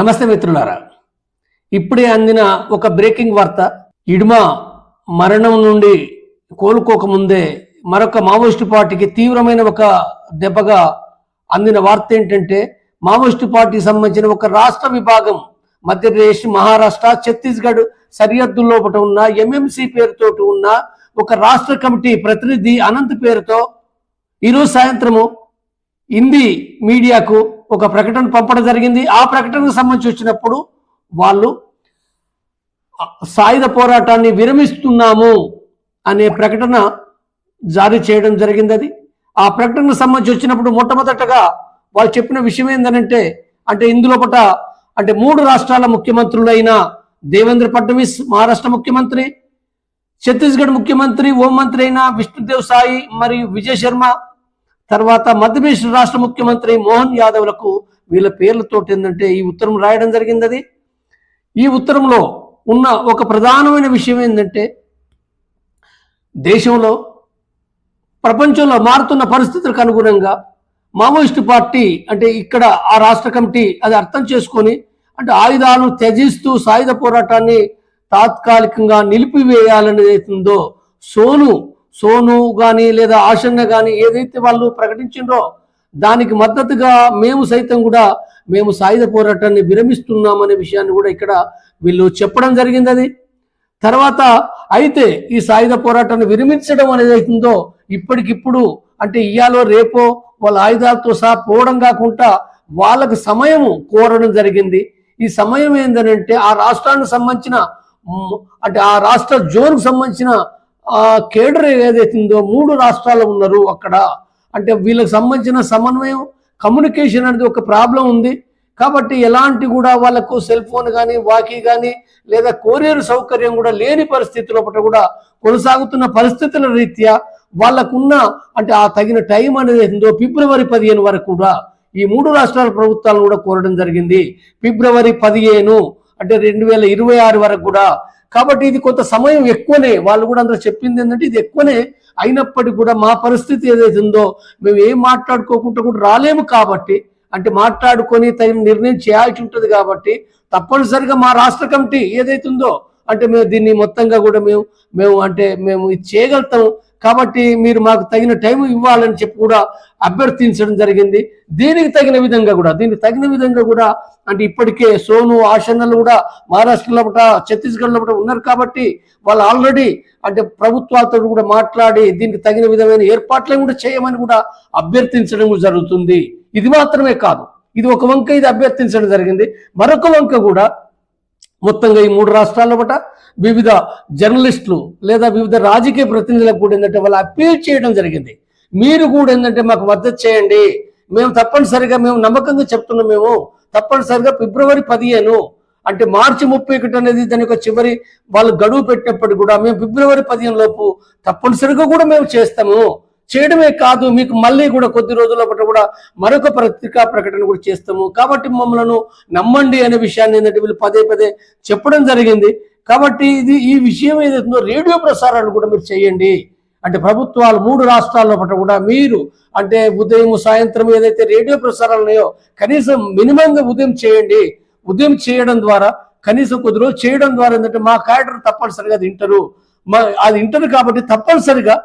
నమస్తే మిత్రులారా. ఇప్పుడే అందిన ఒక బ్రేకింగ్ వార్త. ఇడుమ మరణం నుండి కోలుకోకముందే మరొక మావోయిస్టు పార్టీకి తీవ్రమైన ఒక దెబ్బగా అందిన వార్త ఏంటంటే మావోయిస్టు పార్టీకి సంబంధించిన ఒక రాష్ట్ర విభాగం మధ్యప్రదేశ్ మహారాష్ట్ర ఛత్తీస్గఢ్ సరిహద్దు లోపల ఉన్న ఎంఎంసి పేరుతో ఉన్న ఒక రాష్ట్ర కమిటీ ప్రతినిధి అనంత్ పేరుతో ఈరోజు సాయంత్రము హిందీ మీడియాకు ఒక ప్రకటన పంపడం జరిగింది. ఆ ప్రకటనకు సంబంధించి వచ్చినప్పుడు వాళ్ళు సాయుధ పోరాటాన్ని విరమిస్తున్నాము అనే ప్రకటన జారీ చేయడం జరిగింది అది ఆ ప్రకటనకు సంబంధించి వచ్చినప్పుడు మొట్టమొదటగా వాళ్ళు చెప్పిన విషయం ఏంటంటే అంటే ఇందులో పట అంటే మూడు రాష్ట్రాల ముఖ్యమంత్రులైన దేవేంద్ర ఫడ్నవీస్ మహారాష్ట్ర ముఖ్యమంత్రి ఛత్తీస్గఢ్ ముఖ్యమంత్రి హోంమంత్రి అయిన విష్ణుదేవ్ సాయి మరియు విజయ్ శర్మ తర్వాత మధ్యప్రదేశ్ రాష్ట్ర ముఖ్యమంత్రి మోహన్ యాదవ్లకు వీళ్ళ పేర్లతో ఏంటంటే ఈ ఉత్తరం రాయడం జరిగింది అది. ఈ ఉత్తరంలో ఉన్న ఒక ప్రధానమైన విషయం ఏంటంటే దేశంలో ప్రపంచంలో మారుతున్న పరిస్థితులకు అనుగుణంగా మావోయిస్టు పార్టీ అంటే ఇక్కడ ఆ రాష్ట్ర కమిటీ అది అర్థం చేసుకొని అంటే ఆయుధాలను త్యజిస్తూ సాయుధ పోరాటాన్ని తాత్కాలికంగా నిలిపివేయాలని ఉందో సోను సోను కానీ లేదా ఆశన్న కానీ ఏదైతే వాళ్ళు ప్రకటించిండ్రో దానికి మద్దతుగా మేము సైతం కూడా మేము సాయుధ పోరాటాన్ని విరమిస్తున్నామనే విషయాన్ని కూడా ఇక్కడ వీళ్ళు చెప్పడం జరిగింది అది. తర్వాత అయితే ఈ సాయుధ పోరాటాన్ని విరమించడం అనేది అవుతుందో ఇప్పటికిప్పుడు అంటే ఇయ్యాలో రేపో వాళ్ళ ఆయుధాలతో సహా పోవడం కాకుండా వాళ్ళకు సమయం కోరడం జరిగింది. ఈ సమయం ఏంటంటే ఆ రాష్ట్రానికి సంబంధించిన అంటే ఆ రాష్ట్ర జోన్కు సంబంధించిన ఆ కేడర్ ఏదైతుందో మూడు రాష్ట్రాలు ఉన్నారు అక్కడ. అంటే వీళ్ళకి సంబంధించిన సమన్వయం కమ్యూనికేషన్ అనేది ఒక ప్రాబ్లం ఉంది. కాబట్టి ఎలాంటి కూడా వాళ్ళకు సెల్ ఫోన్ కానీ వాకీ కానీ లేదా కొరియర్ సౌకర్యం కూడా లేని పరిస్థితుల పట్ల కూడా కొనసాగుతున్న పరిస్థితుల రీత్యా వాళ్ళకున్న అంటే ఆ తగిన టైం అనేది ఏందో ఫిబ్రవరి పదిహేను వరకు కూడా ఈ మూడు రాష్ట్రాల ప్రభుత్వాలను కూడా కోరడం జరిగింది. ఫిబ్రవరి పదిహేను అంటే రెండు వేల ఇరవై ఆరు వరకు కూడా కాబట్టి ఇది కొంత సమయం ఎక్కువనే. వాళ్ళు కూడా అందరూ చెప్పింది ఏంటంటే ఇది ఎక్కువనే అయినప్పటికీ కూడా మా పరిస్థితి ఏదైతే ఉందో మేము ఏం మాట్లాడుకోకుండా కూడా రాలేము కాబట్టి అంటే మాట్లాడుకొని తగిన నిర్ణయం చేయాల్సి ఉంటుంది కాబట్టి తప్పనిసరిగా మా రాష్ట్ర కమిటీ ఏదైతే ఉందో అంటే మేము దీన్ని మొత్తంగా కూడా మేము మేము అంటే మేము ఇది చేయగలుగుతాం కాబట్టి మీరు మాకు తగిన టైం ఇవ్వాలని చెప్పి కూడా అభ్యర్థించడం జరిగింది. దీనికి తగిన విధంగా కూడా దీనికి తగిన విధంగా కూడా అంటే ఇప్పటికే సోను ఆశన్నలు కూడా మహారాష్ట్రలో ఒకట ఛత్తీస్గఢ్లో ఉన్నారు కాబట్టి వాళ్ళు ఆల్రెడీ అంటే ప్రభుత్వాలతో కూడా మాట్లాడి దీనికి తగిన విధమైన ఏర్పాట్లను కూడా చేయమని కూడా అభ్యర్థించడం జరుగుతుంది. ఇది మాత్రమే కాదు. ఇది ఒక వంక ఇది అభ్యర్థించడం జరిగింది. మరొక వంక కూడా మొత్తంగా ఈ మూడు రాష్ట్రాల్లో పట వివిధ జర్నలిస్టులు లేదా వివిధ రాజకీయ ప్రతినిధులకు కూడా ఏంటంటే వాళ్ళు అప్పీల్ చేయడం జరిగింది. మీరు కూడా ఏంటంటే మాకు మద్దతు చేయండి. మేము తప్పనిసరిగా మేము నమ్మకంగా చెప్తున్నాం మేము. తప్పనిసరిగా ఫిబ్రవరి పదిహేను అంటే మార్చి ముప్పై ఒకటి అనేది దాని యొక్క చివరి వాళ్ళు గడువు పెట్టినప్పటికీ కూడా మేము ఫిబ్రవరి పదిహేను లోపు తప్పనిసరిగా కూడా మేము చేస్తాము. చేయడమే కాదు మీకు మళ్ళీ కూడా కొద్ది రోజుల పాటు కూడా మరొక పత్రికా ప్రకటన కూడా చేస్తాము. కాబట్టి మమ్మల్ని నమ్మండి అనే విషయాన్ని ఏంటంటే వీళ్ళు పదే పదే చెప్పడం జరిగింది. కాబట్టి ఇది ఈ విషయం ఏదైతుందో రేడియో ప్రసారాలు కూడా మీరు చేయండి. అంటే ప్రభుత్వాలు మూడు రాష్ట్రాల్లో పట్ల కూడా మీరు అంటే ఉదయం సాయంత్రం ఏదైతే రేడియో ప్రసారాలు ఉన్నాయో కనీసం మినిమంగా ఉదయం చేయండి. ఉదయం చేయడం ద్వారా కనీసం కొద్ది రోజు చేయడం ద్వారా ఏంటంటే మా క్యారెక్టర్ తప్పనిసరిగా అది వింటారు మా అది వింటారు కాబట్టి తప్పనిసరిగా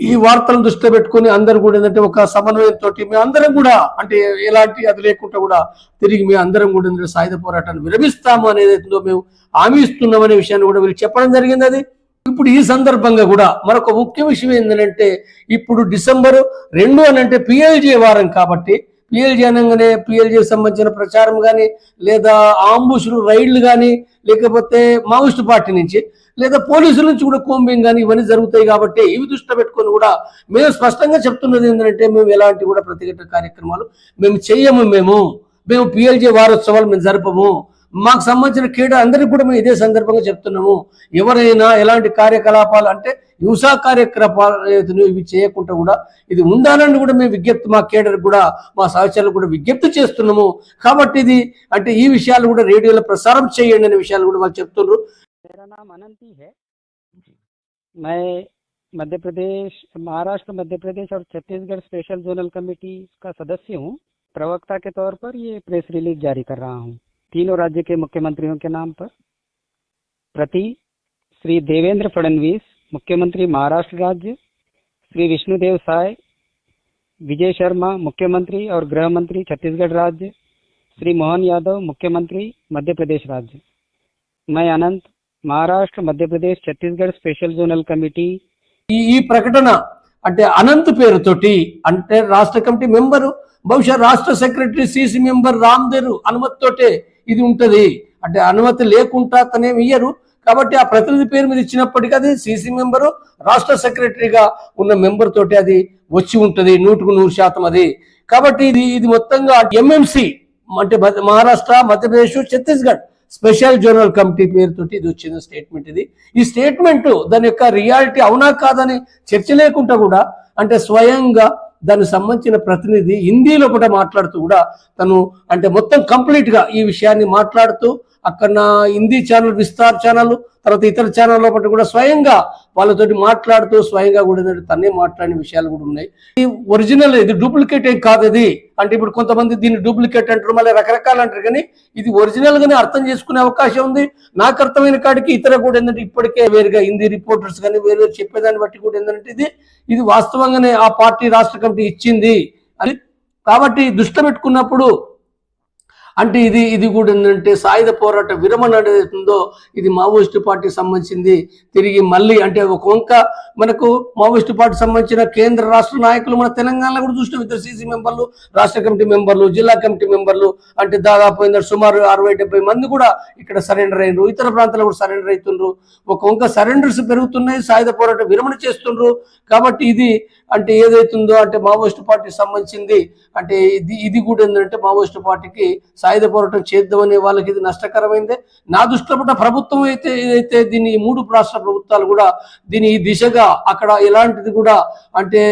ఈ వార్తలను దృష్టిలో పెట్టుకొని అందరూ కూడా ఏంటంటే ఒక సమన్వయంతో మేము అందరం కూడా అంటే ఎలాంటి అది లేకుండా కూడా తిరిగి మేము అందరం కూడా ఏంటంటే సాయుధ పోరాటాన్ని విరమిస్తాము అనేది ఏదో మేము హామీ ఇస్తున్నాం అనే విషయాన్ని కూడా వీళ్ళు చెప్పడం జరిగింది అది. ఇప్పుడు ఈ సందర్భంగా కూడా మరొక ముఖ్య విషయం ఏంటంటే ఇప్పుడు డిసెంబర్ రెండు అని అంటే పిఎల్జే వారం కాబట్టి పిఎల్జీ అనగానే పిఎల్జీ సంబంధించిన ప్రచారం కానీ లేదా ఆంబుషులు రైళ్ళు కానీ లేకపోతే మావోయిస్టు పార్టీ నుంచి లేదా పోలీసుల నుంచి కూడా కోంబింగ్ కానీ ఇవన్నీ జరుగుతాయి కాబట్టి ఇవి దృష్టిలో పెట్టుకొని కూడా మేము స్పష్టంగా చెప్తున్నది ఏంటంటే మేము ఎలాంటి కూడా ప్రతిఘటన కార్యక్రమాలు మేము చెయ్యము మేము. మేము పిఎల్జే వారోత్సవాలు మేము జరపము. మాకు సంబంధించిన క్రీడ అందరికీ కూడా మేము ఇదే సందర్భంగా చెప్తున్నాము ఎవరైనా ఎలాంటి కార్యకలాపాలు అంటే హింసా కార్యకలాపాలు ఏదైతే ఇవి చేయకుండా కూడా ఇది ఉండాలని కూడా మేము విజ్ఞప్తి మా కేడర్ కూడా మా సహచరులు కూడా విజ్ఞప్తి చేస్తున్నాము కాబట్టి ఇది అంటే ఈ విషయాలు కూడా రేడియోలో ప్రసారం చేయండి అనే విషయాలు కూడా వాళ్ళు చెప్తున్నారు मेरा नाम अनंती है मैं मध्य प्रदेश महाराष्ट्र मध्य प्रदेश और छत्तीसगढ़ स्पेशल जोनल कमेटी का सदस्य हूँ प्रवक्ता के तौर पर ये प्रेस रिलीज जारी कर रहा हूँ तीनों राज्य के मुख्यमंत्रियों के नाम पर प्रति श्री देवेंद्र फडणवीस मुख्यमंत्री महाराष्ट्र राज्य श्री विष्णुदेव साय विजय शर्मा मुख्यमंत्री और गृह मंत्री छत्तीसगढ़ राज्य श्री मोहन यादव मुख्यमंत्री मध्य प्रदेश राज्य मैं Anant Maharashtra Madhya Pradesh Chhattisgarh special zonal committee ఈ ఈ ప్రకటన అంటే అనంత్ పేరుతోటి అంటే రాష్ట్ర కమిటీ మెంబరు బహుశా రాష్ట్ర సెక్రటరీ సిసి మెంబర్ రామ్దేవ్ అనుమతితోటే ఇది ఉంటది. అంటే అనుమతి లేకుండా తనేమి ఇయ్యరు. కాబట్టి ఆ ప్రతినిధి పేరు మీద ఇచ్చినప్పటికీ అది సిసి మెంబరు రాష్ట్ర సెక్రటరీగా ఉన్న మెంబర్ తోటి అది వచ్చి ఉంటది. నూటుకు నూరు శాతం అది. కాబట్టి ఇది ఇది మొత్తంగా ఎంఎంసి అంటే మధ్య- Maharashtra Madhya Pradesh Chhattisgarh special zonal committee పేరుతోటి ఇది వచ్చిన స్టేట్మెంట్ ఇది. ఈ స్టేట్మెంట్ దాని యొక్క రియాలిటీ అవునా కాదని చర్చ లేకుండా కూడా అంటే స్వయంగా దానికి సంబంధించిన ప్రతినిధి హిందీలో కూడా మాట్లాడుతూ కూడా తను అంటే మొత్తం కంప్లీట్గా ఈ విషయాన్ని మాట్లాడుతూ అక్కడ హిందీ ఛానల్ విస్తార్ ఛానల్ తర్వాత ఇతర ఛానల్ పట్టు కూడా స్వయంగా వాళ్ళతోటి మాట్లాడుతూ స్వయంగా కూడా తనే మాట్లాడిన విషయాలు కూడా ఉన్నాయి. ఈ ఒరిజినల్ ఇది డూప్లికేట్ ఏం కాదు ఇది. అంటే ఇప్పుడు కొంతమంది దీన్ని డూప్లికేట్ అంటారు మళ్ళీ రకరకాలు అంటారు కానీ ఇది ఒరిజినల్ గానే అర్థం చేసుకునే అవకాశం ఉంది. నాకు అర్థమైన కాడికి ఇతర కూడా ఏంటంటే ఇప్పటికే వేరుగా హిందీ రిపోర్టర్స్ కానీ వేరు వేరు చెప్పేదాన్ని బట్టి కూడా ఏంటంటే ఇది ఇది వాస్తవంగానే ఆ పార్టీ రాష్ట్ర కమిటీ ఇచ్చింది అని. కాబట్టి దుష్ట పెట్టుకున్నప్పుడు అంటే ఇది ఇది కూడా ఏంటంటే సాయుధ పోరాట విరమణ అనేది ఉందో ఇది మావోయిస్టు పార్టీకి సంబంధించింది. తిరిగి మళ్ళీ అంటే ఒక వంక మనకు మావోయిస్టు పార్టీకి సంబంధించిన కేంద్ర రాష్ట్ర నాయకులు మన తెలంగాణలో కూడా చూసినాం ఇద్దరు సీసీ మెంబర్లు రాష్ట్ర కమిటీ మెంబర్లు జిల్లా కమిటీ మెంబర్లు. అంటే దాదాపు ఏంటంటే సుమారు అరవై డెబ్బై మంది కూడా ఇక్కడ సరెండర్ అయినరు. ఇతర ప్రాంతాల్లో కూడా సరెండర్ అవుతున్నారు ఒక వంక సరెండర్స్ పెరుగుతున్నాయి సాయుధ పోరాట విరమణ చేస్తుండ్రు. కాబట్టి ఇది అంటే ఏదైతుందో అంటే మావోయిస్టు పార్టీకి సంబంధించింది. అంటే ఇది ఇది కూడా ఏంటంటే మావోయిస్టు పార్టీకి సాయుధ పోరాటం చేద్దామనే వాళ్ళకి ఇది నష్టకరమైందే. నా దృష్టిలో కూడా ప్రభుత్వం అయితే ఏదైతే దీన్ని మూడు రాష్ట్ర ప్రభుత్వాలు కూడా దీని ఈ దిశగా అక్కడ ఎలాంటిది కూడా అంటే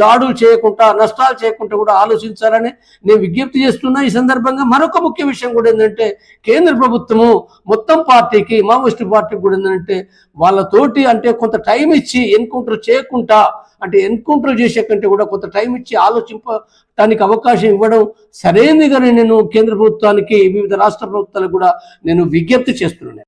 దాడులు చేయకుండా నష్టాలు చేయకుండా కూడా ఆలోచించాలని నేను విజ్ఞప్తి చేస్తున్నా. ఈ సందర్భంగా మరొక ముఖ్య విషయం కూడా ఏంటంటే కేంద్ర ప్రభుత్వము మొత్తం పార్టీకి మావోయిస్టు పార్టీకి కూడా ఏంటంటే వాళ్ళతోటి అంటే కొంత టైం ఇచ్చి ఎన్కౌంటర్ చేయకుండా అంటే ఎన్కౌంటర్ చేసే కంటే కూడా కొంత టైం ఇచ్చి ఆలోచింపడానికి అవకాశం ఇవ్వడం సరైనదిగానే నేను కేంద్ర ప్రభుత్వానికి వివిధ రాష్ట్ర ప్రభుత్వాలకు కూడా నేను విజ్ఞప్తి చేస్తున్నాను.